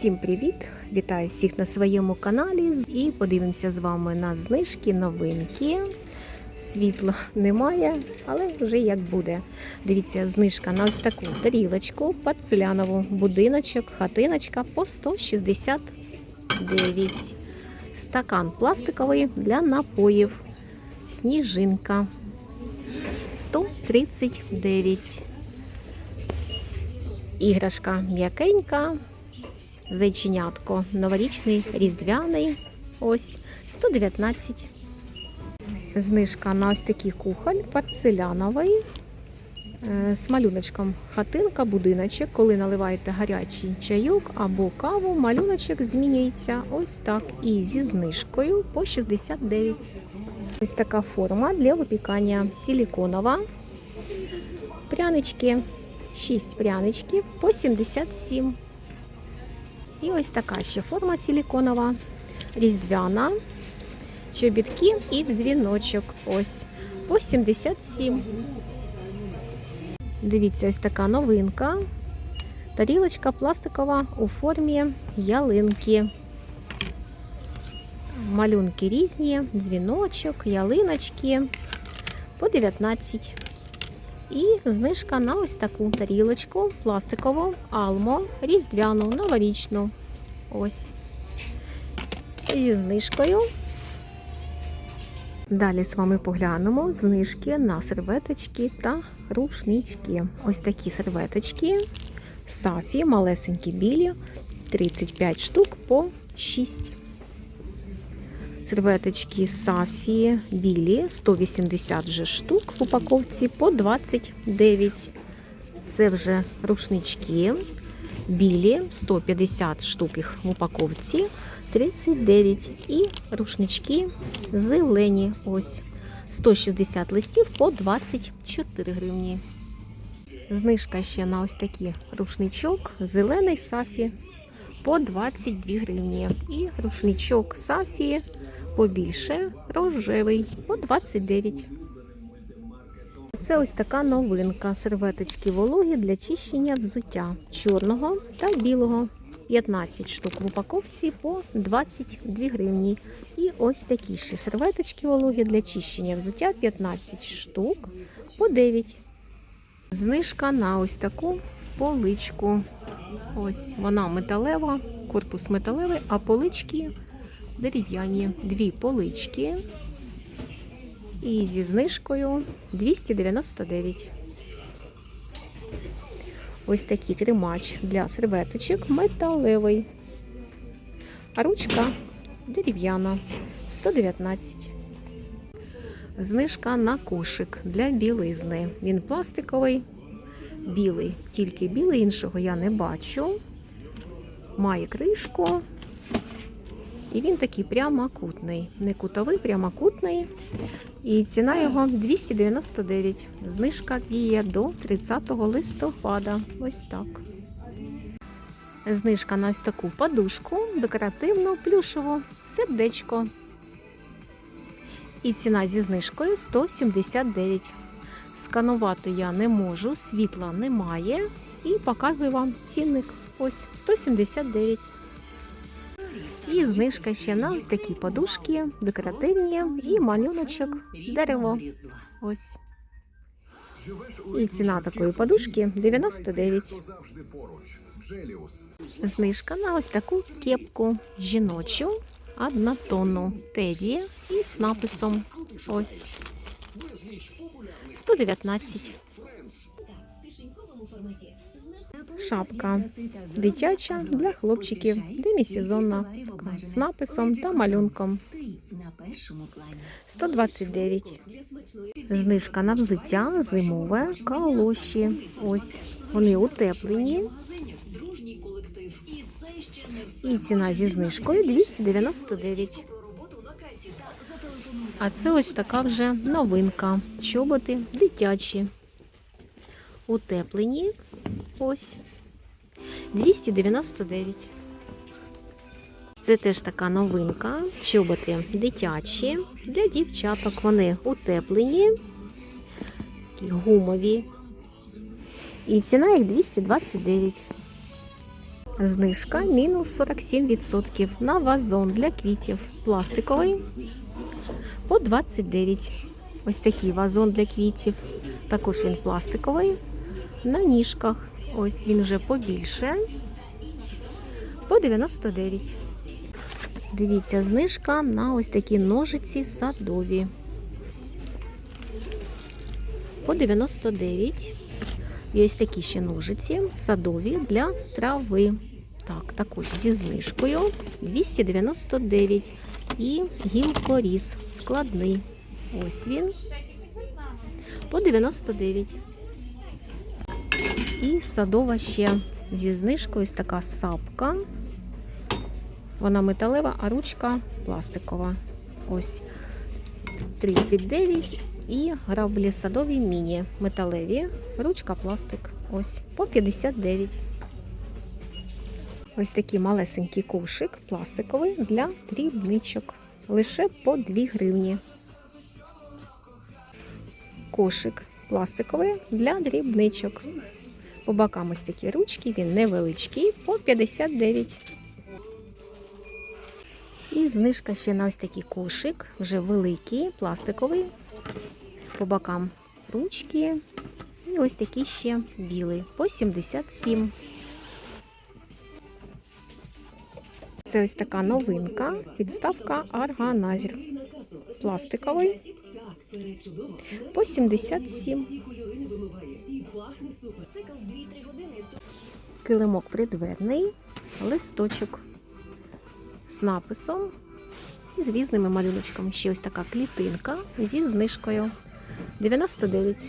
Всім привіт! Вітаю всіх на своєму каналі і подивимося з вами на знижки, новинки. Світла немає, але вже як буде. Дивіться, знижка на ось таку тарілочку порцелянову, будиночок, хатиночка по 169. Стакан пластиковий для напоїв. Сніжинка 139. Іграшка м'якенька, зайченятко новорічний, різдвяний. Ось 119. Знижка на ось такий кухоль порцеляновий е, з малюночком хатинка, будиночок. Коли наливаєте гарячий чайок або каву, малюночок змінюється ось так. І зі знижкою по 69. Ось така форма для випікання силіконова. Прянички 6 пряничків по 77. І ось така ще форма силіконова, різдвяна, чобітки і дзвіночок. Ось по 77. Дивіться, ось така новинка. Тарілочка пластикова у формі ялинки. Малюнки різні, дзвіночок, ялиночки по 19. І знижка на ось таку тарілочку пластикову, алмо, різдвяну, новорічну. Ось. Зі знижкою. Далі з вами поглянемо знижки на серветочки та рушнички. Ось такі серветочки. Сафі, малесенькі білі, 35 штук по 6. Серветочки Сафі білі, 180 же штук в упаковці по 29. Це вже рушнички білі, 150 штук їх в упаковці, 39. І рушнички зелені, ось 160 листів по 24 гривні. Знижка ще на ось такий рушничок, зелений Сафі по 22 гривні. І рушничок Сафі побільше, рожевий по 29. Це ось така новинка. Серветочки вологі для чищення взуття чорного та білого. 15 штук в упаковці по 22 гривні. І ось такі ще серветочки вологі для чищення взуття 15 штук по 9. Знижка на ось таку поличку. Ось вона металева, корпус металевий, а полички дерев'яні. Дві полички. І зі знижкою 299. Ось такий тримач для серветочок металевий. А ручка дерев'яна 119. Знижка на кошик для білизни. Він пластиковий, білий, тільки білий, іншого я не бачу. Має кришку. І він такий прямокутний. Не кутовий, прямокутний. І ціна його 299. Знижка діє до 30 листопада. Ось так. Знижка на ось таку подушку, декоративну, плюшеву, сердечко. І ціна зі знижкою 179. Сканувати я не можу, світла немає. І показую вам цінник. Ось 179. І знижка ще на ось такі подушки, декоративні і малюночок, дерево. Ось. І ціна такої подушки 99. Знижка на ось таку кепку жіночу, однотонну теді із написом. Ось. 119. Шапка дитяча для хлопчиків, демісезонна, з написом та малюнком. 129. Знижка на взуття зимове калоші. Ось вони утеплені. І ціна зі знижкою 299. А це ось така вже новинка. Чоботи дитячі. Утеплені. Ось 299. Це теж така новинка. Чоботи дитячі для дівчаток. Вони утеплені, такі гумові. І ціна їх 229. Знижка мінус 47% на вазон для квітів пластиковий по 29. Ось такий вазон для квітів. Також він пластиковий. На ніжках. Ось він вже побільше. По 99. Дивіться, знижка на ось такі ножиці садові. По 99. І ось такі ще ножиці садові для трави. Так, також зі знижкою 299. І гілкоріз складний. Ось він. По 99. І садова ще зі знижкою ось така сапка. Вона металева, а ручка пластикова. Ось 39 і граблі садові міні металеві. Ручка пластик. Ось по 59. Ось такий малесенький кошик пластиковий для дрібничок. Лише по 2 гривні. Кошик пластиковий для дрібничок. По бокам ось такі ручки, він невеличкий, по 59. І знижка ще на ось такий кошик, вже великий, пластиковий. По бокам ручки. І ось такий ще білий, по 77. Це ось така новинка, підставка органайзер. Пластиковий. По 77. Килимок придверний, листочок з написом і з різними малюночками. Ще ось така клітинка зі знижкою 99.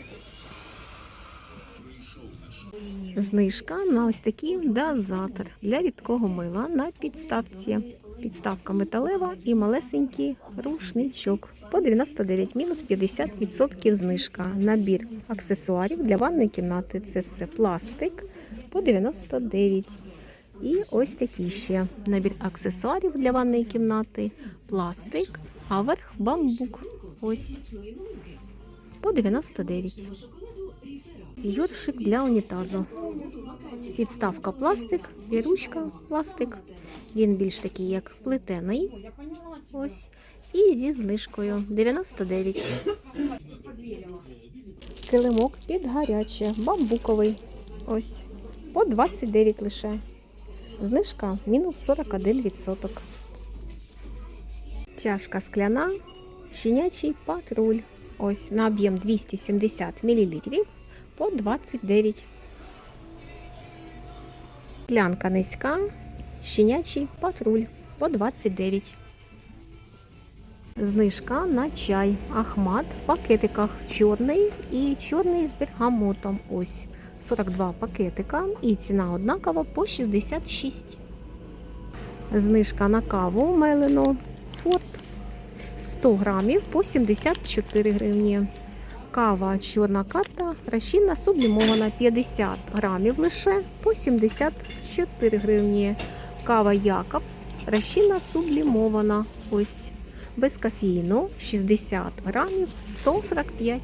Знижка на ось такий дозатор для рідкого мила на підставці. Підставка металева і малесенький рушничок. По 99 мінус 50% знижка. Набір аксесуарів для ванної кімнати. Це все пластик по 99. І ось такий ще набір аксесуарів для ванної кімнати. Пластик, а верх бамбук. Ось по 99. Йоршик для унітазу. Підставка пластик і ручка пластик. Він більш такий, як плетений. Ось. І зі знижкою 99. Килимок під гаряче, бамбуковий. Ось. По 29 лише. Знижка мінус 41%. Чашка скляна, щенячий патруль. Ось на об'єм 270 мл по 29. Склянка низька, щенячий патруль по 29. Знижка на чай Ахмат в пакетиках чорний і чорний з бергамотом. Ось 42 пакетика і ціна однакова по 66. Знижка на каву мелену Форт 100 грамів по 74 гривні. Кава чорна карта, розчинна сублімована 50 грамів лише по 74 гривні. Кава Якобс, розчинна сублімована. Ось без кофеїну 60 грамів 145.